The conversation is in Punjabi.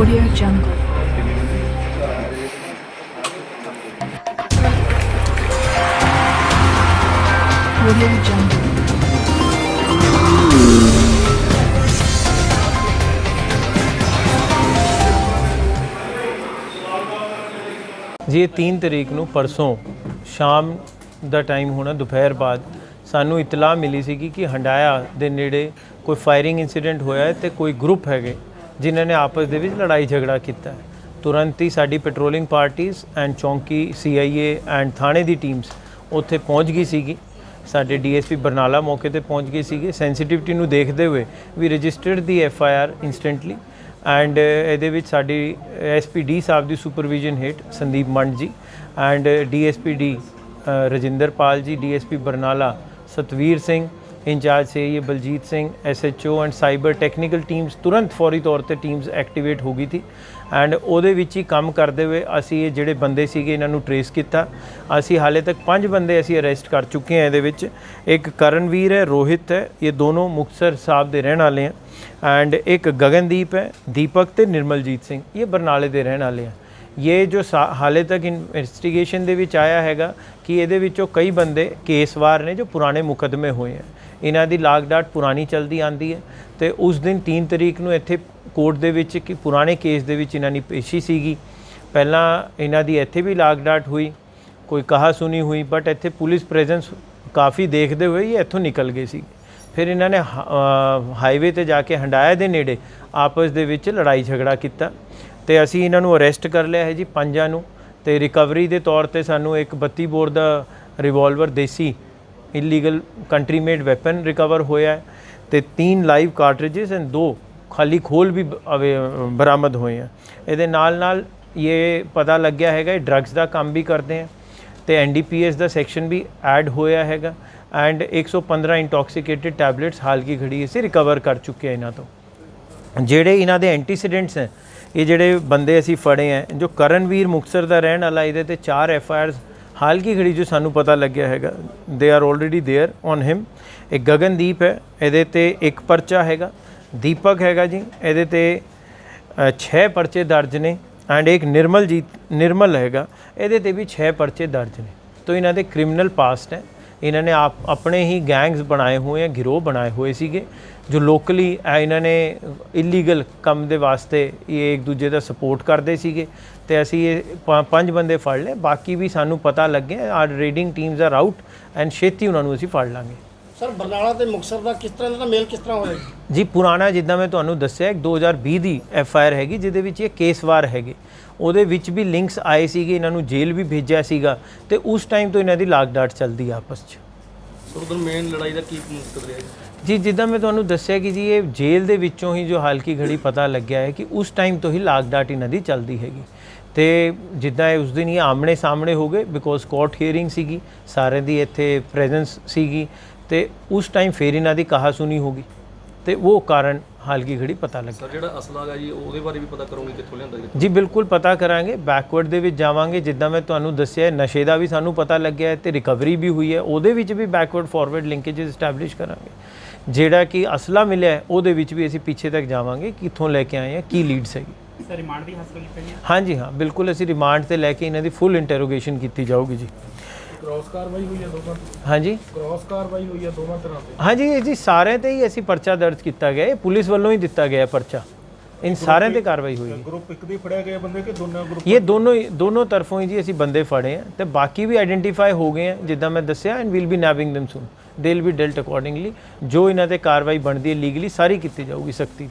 Audio Jungle. Audio Jungle. ਜੀ 3 ਤਰੀਕ ਨੂੰ ਪਰਸੋਂ ਸ਼ਾਮ ਦਾ ਟਾਈਮ ਹੋਣਾ, ਦੁਪਹਿਰ ਬਾਅਦ ਸਾਨੂੰ ਇਤਲਾਹ ਮਿਲੀ ਸੀ ਕਿ ਹੰਡਾਇਆ ਦੇ ਨੇੜੇ ਕੋਈ ਫਾਇਰਿੰਗ ਇਨਸੀਡੈਂਟ ਹੋਇਆ ਹੈ ਤੇ ਕੋਈ ਗਰੁੱਪ ਹੈਗੇ ਜਿਨ੍ਹਾਂ ਨੇ ਆਪਸ ਦੇ ਵਿੱਚ ਲੜਾਈ ਝਗੜਾ ਕੀਤਾ। ਹੈ ਤੁਰੰਤ ਹੀ ਸਾਡੀ ਪੈਟਰੋਲਿੰਗ ਪਾਰਟੀਆਂ ਐਂਡ ਚੌਂਕੀ ਸੀਆਈਏ ਐਂਡ ਥਾਣੇ ਦੀ ਟੀਮਸ ਉੱਥੇ ਪਹੁੰਚ ਗਈ ਸੀਗੀ। ਸਾਡੇ ਡੀਐਸਪੀ ਬਰਨਾਲਾ ਮੌਕੇ ਤੇ ਪਹੁੰਚ ਗਏ ਸੀਗੇ। ਸੈਂਸਿਟਿਵਿਟੀ ਨੂੰ ਦੇਖਦੇ ਹੋਏ ਵੀ registered the F I R instantly and ਇਹਦੇ ਵਿੱਚ ਸਾਡੀ ਐਸਪੀ ਸਾਹਿਬ ਦੀ ਸੁਪਰਵਿਜ਼ਨ ਹੇਠ Sandeep Mand ji and DSP D Rajinder Pal ji DSP Barnala Satvir Singh incharge say Baljeet Singh SHO and cyber technical teams ਤੁਰੰਤ ਫੌਰੀ ਤੌਰ ਤੇ ਟੀਮਸ ਐਕਟੀਵੇਟ ਹੋ ਗਈ ਸੀ। ਐਂਡ ਉਹਦੇ ਵਿੱਚ ਹੀ ਕੰਮ ਕਰਦੇ ਹੋਏ ਅਸੀਂ ਇਹ ਜਿਹੜੇ ਬੰਦੇ ਸੀਗੇ, ਇਹਨਾਂ ਨੂੰ ਟਰੇਸ ਕੀਤਾ। ਅਸੀਂ ਹਾਲੇ ਤੱਕ ਪੰਜ ਬੰਦੇ ਅਸੀਂ ਅਰੈਸਟ ਕਰ ਚੁੱਕੇ ਹਾਂ ਇਹਦੇ ਵਿੱਚ। ਇੱਕ ਕਰਨਵੀਰ ਹੈ, ਰੋਹਿਤ ਹੈ, ਇਹ ਦੋਨੋਂ ਮੁਕਤਸਰ ਸਾਹਿਬ ਦੇ ਰਹਿਣ ਵਾਲੇ ਹੈ ਐਂਡ ਇੱਕ ਗਗਨਦੀਪ ਹੈ, ਦੀਪਕ ਤੇ ਨਿਰਮਲਜੀਤ ਸਿੰਘ, ਇਹ ਬਰਨਾਲੇ ਦੇ ਰਹਿਣ ਵਾਲੇ ਆ। ਇਹ ਜੋ ਸਾ- ਹਾਲੇ ਤੱਕ ਇਨਵੈਸਟੀਗੇਸ਼ਨ ਦੇ ਵਿੱਚ ਆਇਆ ਹੈਗਾ ਕਿ ਇਹਦੇ ਵਿੱਚੋਂ ਕਈ ਬੰਦੇ ਕੇਸਵਾਰ ਨੇ ਜੋ ਪੁਰਾਣੇ ਮੁਕੱਦਮੇ ਹੋਏ ਆ। ਇਹਨਾਂ ਦੀ ਲਾਗਡਾਟ ਪੁਰਾਣੀ ਚਲਦੀ ਆਂਦੀ ਹੈ ਤੇ ਉਸ ਦਿਨ 3 ਤਰੀਕ ਨੂੰ ਇੱਥੇ ਕੋਰਟ ਦੇ ਵਿੱਚ ਕਿ ਪੁਰਾਣੇ ਕੇਸ ਦੇ ਵਿੱਚ ਇਹਨਾਂ ਦੀ ਪੇਸ਼ੀ ਸੀਗੀ। ਪਹਿਲਾਂ ਇਹਨਾਂ ਦੀ ਇੱਥੇ ਵੀ ਲਾਗਡਾਟ ਹੋਈ, ਕੋਈ ਕਹਾ ਸੁਣੀ ਹੋਈ ਬਟ ਇੱਥੇ ਪੁਲਿਸ ਪ੍ਰੈਜ਼ੈਂਸ ਕਾਫੀ ਦੇਖਦੇ ਹੋਏ ਇਹ ਇੱਥੋਂ ਨਿਕਲ ਗਏ ਸੀ। ਫਿਰ ਇਹਨਾਂ ਨੇ ਹਾਈਵੇ ਤੇ ਜਾ ਕੇ ਹੰਡਾਇਆ ਦੇ ਨੇੜੇ, ਆਪਸ ਦੇ ਵਿੱਚ ਲੜਾਈ ਝਗੜਾ ਕੀਤਾ। ਤੇ ਅਸੀਂ ਇਹਨਾਂ ਨੂੰ ਅਰੈਸਟ ਕਰ ਲਿਆ ਹੈ ਜੀ ਪੰਜਾਂ ਨੂੰ ਤੇ ਰਿਕਵਰੀ ਦੇ ਤੌਰ ਤੇ ਸਾਨੂੰ ਇੱਕ 32 ਬੋਰ ਦਾ ਰਿਵਾਲਵਰ ਦੇਸੀ illegal country made weapon recover ਹੋਇਆ ਹੈ ਤੇ ਤਿੰਨ ਲਾਈਵ ਕਾਰਟ੍ਰਿਜਸ ਐਂਡ ਦੋ ਖਾਲੀ ਖੋਲ ਵੀ ਬਰਾਮਦ ਹੋਏ ਆ। ਇਹਦੇ ਨਾਲ ਨਾਲ ਇਹ ਪਤਾ ਲੱਗਿਆ ਹੈਗਾ, ਇਹ ਡਰੱਗਸ ਦਾ ਕੰਮ ਵੀ ਕਰਦੇ ਆ ਤੇ ਐਨਡੀਪੀਐਸ ਦਾ ਸੈਕਸ਼ਨ ਵੀ ਐਡ ਹੋਇਆ ਹੈਗਾ ਐਂਡ 115 ਇੰਟੌਕਸੀਕੇਟਿਡ ਟੈਬਲੇਟਸ ਹਾਲ ਕੀ ਘੜੀ ਅਸੀਂ ਰਿਕਵਰ ਕਰ ਚੁੱਕੇ ਆ ਇਹਨਾਂ ਤੋਂ। ਜਿਹੜੇ ਇਹਨਾਂ ਦੇ ਐਂਟੀਸੀਡੈਂਟਸ ਹੈ, ਇਹ ਜਿਹੜੇ ਬੰਦੇ ਅਸੀਂ ਫੜੇ ਹੈ ਜੋ ਕਰਨਵੀਰ ਮੁਕਤਸਰ ਦਾ ਰਹਿਣ ਵਾਲਾ, ਇਹਦੇ ਤੇ 4 ਐਫ ਆਈ ਆਰਸ ਹਾਲ ਕੀ ਘੜੀ ਜੋ ਸਾਨੂੰ ਪਤਾ ਲੱਗਿਆ ਹੈਗਾ they are already there on him ਇੱਕ ਗਗਨਦੀਪ ਹੈ ਇਹਦੇ ਤੇ ਇੱਕ ਪਰਚਾ ਹੈਗਾ ਦੀਪਕ ਹੈਗਾ ਜੀ ਇਹਦੇ ਤੇ 6 ਪਰਚੇ ਦਰਜ ਨੇ ਐਂਡ ਇੱਕ ਨਿਰਮਲਜੀਤ ਨਿਰਮਲ ਹੈਗਾ ਇਹਦੇ ਤੇ ਵੀ 6 ਪਰਚੇ ਦਰਜ ਨੇ ਤੋ ਇਹਨਾਂ ਦੇ ਕ੍ਰਿਮੀਨਲ ਪਾਸਟ ਹੈ ਇਹਨਾਂ ਨੇ ਆਪ ਆਪਣੇ ਹੀ ਗੈਂਗਸ ਬਣਾਏ ਹੋਏ ਆ, ਗਿਰੋਹ ਬਣਾਏ ਹੋਏ ਸੀਗੇ, ਜੋ ਲੋਕਲੀ ਇਹਨਾਂ ਨੇ ਇਲੀਗਲ ਕੰਮ ਦੇ ਵਾਸਤੇ ਇਹ ਇੱਕ ਦੂਜੇ ਦਾ ਸਪੋਰਟ ਕਰਦੇ ਸੀਗੇ ਤੇ ਅਸੀਂ ਇਹ ਪੰਜ ਬੰਦੇ ਫੜ ਲਏ, ਬਾਕੀ ਵੀ ਸਾਨੂੰ ਪਤਾ ਲੱਗਿਆ are raiding teams are out and ਛੇਤੀ ਉਹਨਾਂ ਨੂੰ ਅਸੀਂ ਫੜ ਲਾਂਗੇ। ਸਰ, ਬਰਨਾਲਾ ਤੇ ਮੁਕਤਸਰ ਦਾ ਕਿਸ ਤਰ੍ਹਾਂ ਦਾ ਮੇਲ ਕਿਸ ਤਰ੍ਹਾਂ ਹੋਇਆ ਜੀ? ਜੀ, ਪੁਰਾਣਾ ਜਿੱਦਾਂ ਮੈਂ ਤੁਹਾਨੂੰ ਦੱਸਿਆ, ਇੱਕ 2020 ਦੀ ਐਫ ਆਈ ਆਰ ਹੈਗੀ, ਜਿਹਦੇ ਵਿੱਚ ਇਹ ਕੇਸਵਾਰ ਹੈਗੇ। ਉਹਦੇ ਵਿੱਚ ਵੀ ਲਿੰਕਸ ਆਏ ਸੀਗੇ, ਇਹਨਾਂ ਨੂੰ ਜੇਲ੍ਹ ਵੀ ਭੇਜਿਆ ਸੀਗਾ, ਤੇ ਉਸ ਟਾਈਮ ਤੋਂ ਇਹਨਾਂ ਦੀ ਲਾਗ ਡਾਟ ਚੱਲਦੀ ਆਪਸ 'ਚ। ਸਰ ਉਧਰ ਮੇਨ ਲੜਾਈ ਦਾ ਕੀ ਮਕਸਦ ਰਿਹਾ ਜੀ? ਜੀ, ਜਿੱਦਾਂ ਮੈਂ ਤੁਹਾਨੂੰ ਦੱਸਿਆ ਕਿ ਜੀ, ਇਹ ਜੇਲ੍ਹ ਦੇ ਵਿੱਚੋਂ ਹੀ ਜੋ ਹਾਲ ਕੀ ਘੜੀ ਪਤਾ ਲੱਗਿਆ ਹੈ ਕਿ ਉਸ ਟਾਈਮ ਤੋਂ ਹੀ ਲਾਗਡਾਟ ਇਹਨਾਂ ਦੀ ਚੱਲਦੀ ਹੈਗੀ। ਤੇ ਜਿੱਦਾਂ ਇਹ ਉਸ ਦਿਨ ਹੀ ਆਮਣੇ ਸਾਹਮਣੇ ਹੋ ਗਏ ਬਿਕੋਜ਼ ਕੋਰਟ ਹੀਅਰਿੰਗ ਸੀਗੀ, ਸਾਰਿਆਂ ਦੀ ਇੱਥੇ ਪ੍ਰੈਜ਼ੈਂਸ ਸੀਗੀ ਤੇ ਉਸ ਟਾਈਮ ਫੇਰ ਇਹਨਾਂ ਦੀ ਕਹਾ ਸੁਣੀ ਹੋਗੀ ਤੇ ਉਹ ਕਾਰਨ ਹਾਲ ਕੀ ਘੜੀ ਪਤਾ ਲੱਗਿਆ ਸਰ ਜਿਹੜਾ ਅਸਲਾ ਹੈਗਾ ਜੀ ਉਹਦੇ ਬਾਰੇ ਵੀ ਪਤਾ ਕਰੋਗੇ ਕਿੱਥੋਂ ਲਿਆਂਦਾ ਜੀ ਜੀ ਬਿਲਕੁਲ ਪਤਾ ਕਰਾਂਗੇ। ਬੈਕਵਰਡ ਦੇ ਵਿੱਚ ਜਾਵਾਂਗੇ ਜਿੱਦਾਂ ਮੈਂ ਤੁਹਾਨੂੰ ਦੱਸਿਆ ਹੈ, ਨਸ਼ੇ ਦਾ ਵੀ ਸਾਨੂੰ ਪਤਾ ਲੱਗਿਆ ਹੈ ਤੇ ਰਿਕਵਰੀ ਵੀ ਹੋਈ ਹੈ। ਉਹਦੇ ਵਿੱਚ ਵੀ ਬੈਕਵਰਡ ਫਾਰਵਰਡ ਲਿੰਕੇजेस ਐਸਟੈਬਲਿਸ਼ ਕਰਾਂਗੇ। ਜਿਹੜਾ ਕਿ ਅਸਲਾ ਮਿਲਿਆ ਹੈ, ਉਹਦੇ ਵਿੱਚ ਵੀ ਅਸੀਂ ਪਿੱਛੇ ਤੱਕ ਜਾਵਾਂਗੇ ਕਿੱਥੋਂ ਲੈ ਕੇ ਆਏ ਹਾਂ ਕੀ ਲੀਡਸ ਹੈਗੀ। ਸਰ ਰਿਮਾਂਡ ਵੀ ਹਾਸਲ ਕੀਤਾ ਗਿਆ ਹਾਂਜੀ ਹਾਂ ਬਿਲਕੁਲ ਅਸੀਂ ਰਿਮਾਂਡ ਤੇ ਲੈ ਕੇ ਇਹਨਾਂ ਦੀ ਫੁੱਲ ਇੰਟਰੋਗੇਸ਼ਨ ਕੀਤੀ ਜਾਊਗੀ ਜੀ। ਕ੍ਰਾਸ ਕਾਰਵਾਈ ਹੋਈ ਹੈ ਦੋਵਾਂ ਹਾਂਜੀ। ਕ੍ਰਾਸ ਕਾਰਵਾਈ ਹੋਈ ਹੈ ਦੋਵਾਂ ਤਰ੍ਹਾਂ ਤੇ? ਹਾਂਜੀ ਇਹ ਜੀ ਸਾਰਿਆਂ ਤੇ ਹੀ ਅਸੀਂ ਪਰਚਾ ਦਰਜ ਕੀਤਾ ਗਿਆ। ਇਹ ਪੁਲਿਸ ਵੱਲੋਂ ਹੀ ਦਿੱਤਾ ਗਿਆ ਪਰਚਾ। ਇਨ ਸਾਰਿਆਂ ਤੇ ਕਾਰਵਾਈ ਹੋਈ ਹੈ। ਗਰੁੱਪ ਇੱਕ ਦੇ ਫੜਿਆ ਗਏ ਬੰਦੇ ਕਿ ਦੋਨੋਂ ਗਰੁੱਪ ਇਹ ਦੋਨੋਂ ਹੀ ਦੋਨੋਂ ਤਰਫੋਂ ਹੀ ਜੀ ਅਸੀਂ ਬੰਦੇ ਫੜੇ ਆ ਤੇ ਬਾਕੀ ਵੀ ਆਇਡੈਂਟੀਫਾਈ ਹੋ ਗਏ ਆ ਜਿੱਦਾਂ ਮੈਂ ਦੱਸਿਆ and we'll be nabbing them soon. They will be dealt accordingly ਜੋ ਇਹਨਾਂ ਤੇ ਕਾਰਵਾਈ ਬਣਦੀ ਹੈ ਲੀਗਲੀ ਸਾਰੀ ਕੀਤੀ ਜਾਊਗੀ ਸਖਤੀ।